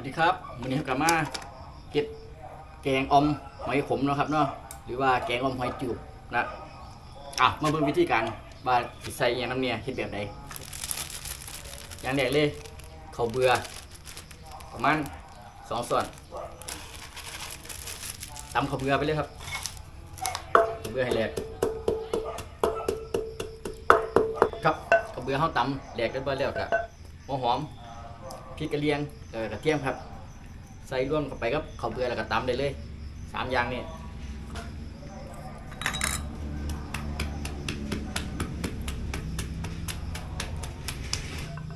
วัสดีครับวันนี้กลับมาเก็บแกงอมหอยขมนะครับเนาะหรือว่าแกงอมหอยจูบนะอะมาเบิ่งวิธีการว่าใส่ย่างน้ำเนี่ยเฮ็ดแบบใดอย่างแรกเลยข้าวเบื่อประมาณสองส่วนตำข้าวเบื่อไปเลยครับข้าวเบื่อให้แหลกครับข้าวเบื่อเฮาตำแหลกเรียบร้อยแล้วก็หัวหอม พริกกระเลียงแล้วก็กระเทียมครับ ใส่ร่วมเข้าไปกับข้าวเบื่อแล้วก็ตำได้เลยสามอย่างนี่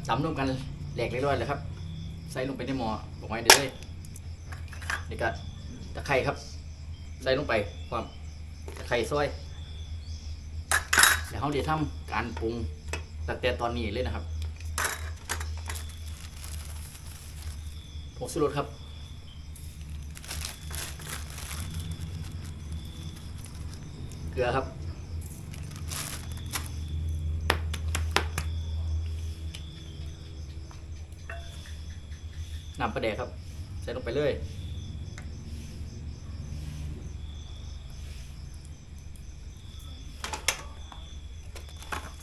ตำรวมกันแหลกเรียบร้อยแล้วครับ ใส่ลงไปในหม้อบอกไว้ได้เลยนี่ก็ตะไคร้ครับ ใส่ลงไปความตะไคร้ซอยเดี๋ยวเขาเดี๋ยวทำการปรุงตั้งแต่ตอนนี้เลยนะครับ งชูรสครับเกลือครับน้ำปลาแดกครับ ใส่ลงไปเลย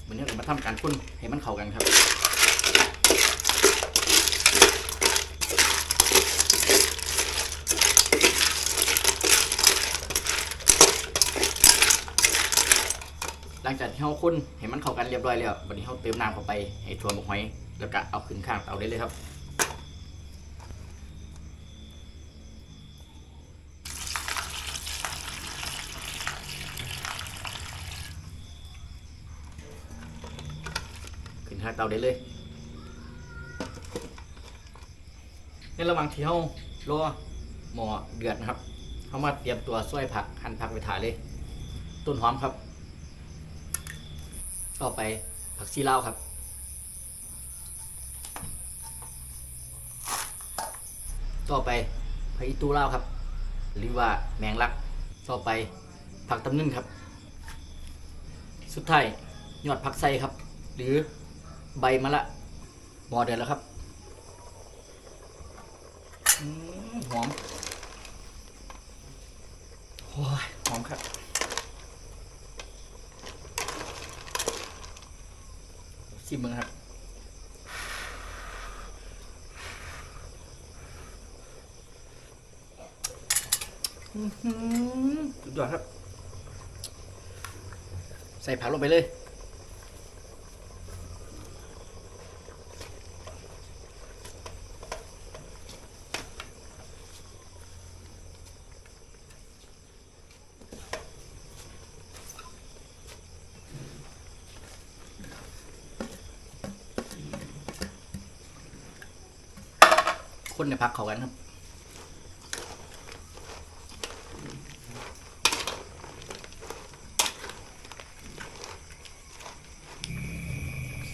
วันนี้เรามาทำการคุ้นให้มันเข้ากันครับ หลังจากที่เราคุ้นเห็นมันเข้ากันเรียบร้อยแล้ววันนี้เราเติมน้ำเข้าไปให้ทั่วหมกหอยแล้วก็เอาขึ้นข้างเตาได้เลยครับ ขึ้นข้างเตาได้เลย ในระหว่างที่เรารอหม้อเดือดนะครับเขามาเตรียมตัวซอยผักหั่นผักไปถ่ายเลย ต้นหอมครับ ต่อไปผักชีลาวครับ ต่อไปผักอีตูลาวครับ หรือว่าแมงลัก ต่อไปผักตำลึงครับ สุดท้ายยอดผักไส้ครับ หรือใบมะละหมอเดือดแล้วครับหอมหอมครับ ชิมมึงครับอื้อหือสุดยอดครับ ใส่ผักลงไปเลย คนในพักเขากันครับ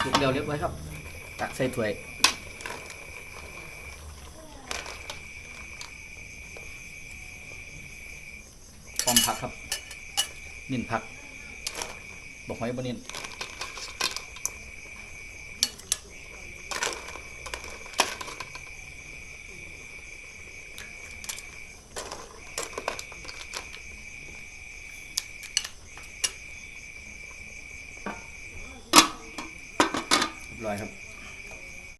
สุกเดียวเรียบร้อยครับ ตักใส่ถ้วยพร้อมผักครับ นิ่นผักบอกไว้บนนิ่น ลอยครับ